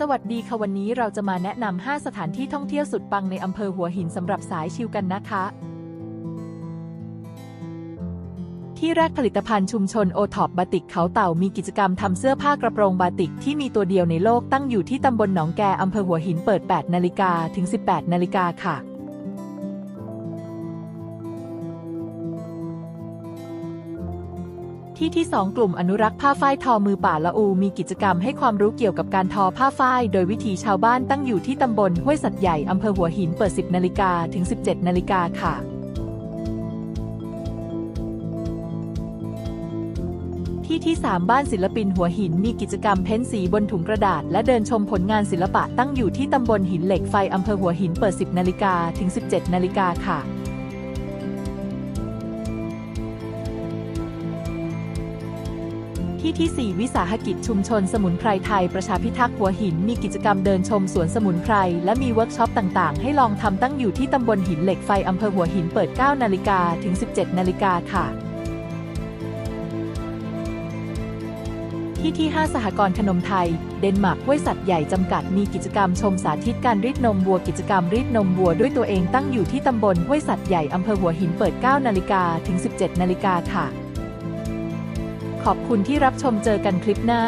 สวัสดีค่ะวันนี้เราจะมาแนะนำ 5 สถานที่ท่องเที่ยวสุดปังในอำเภอหัวหินสำหรับสายชิลกันนะคะ ที่แรกผลิตภัณฑ์ชุมชนโอท็อปบาติกเขาเต่ามีกิจกรรมทำเสื้อผ้ากระโปรงบาติกที่มีตัวเดียวในโลกตั้งอยู่ที่ตำบลหนองแกอำเภอหัวหินเปิด 8 นาฬิกาถึง 18 นาฬิกาค่ะ ที่ที่ 2 กลุ่มอนุรักษ์ผ้าฝ้ายทอมือป่าละอูมีกิจกรรมให้ความรู้เกี่ยวกับการทอผ้าฝ้าย โดยวิถีชาวบ้านตั้งอยู่ที่ตำบลห้วยสัตว์ใหญ่อำเภอหัวหินเปิด 10นาฬิกาถึง 17นาฬิกาค่ะที่ที่ 3 บ้านศิลปินหัวหินมีกิจกรรมเพ้นสีบนถุงกระดาษ และเดินชมผลงานศิลปะตั้งอยู่ที่ตำบลหินเหล็กไฟอำเภอหัวหินเปิด 10นาฬิกาถึง 17นาฬิกาค่ะ ที่ที่ 4 วิสาหกิจชุมชนสมุนไพรไทยประชาพิทักษ์หัวหิน มีกิจกรรมเดินชมสวนสมุนไพร และมีเวิร์กช็อปต่างๆ ให้ลองทำตั้งอยู่ที่ตำบลหินเหล็กไฟอำเภอหัวหินเปิด 9 นาฬิกาถึง 17 นาฬิกาค่ะที่ที่ 5 สหกรณ์ขนมไทย เดนมาร์กห้วยสัตว์ใหญ่จำกัดมีกิจกรรมชมสาธิตการรีดนมวัวกิจกรรมรีดนมวัวด้วยตัวเองตั้งอยู่ที่ตำบลห้วยสัตว์ใหญ่อำเภอหัวหินเปิด 9 นาฬิกาถึง 17 นาฬิกาค่ะ ขอบคุณที่รับชมเจอกันคลิปหน้า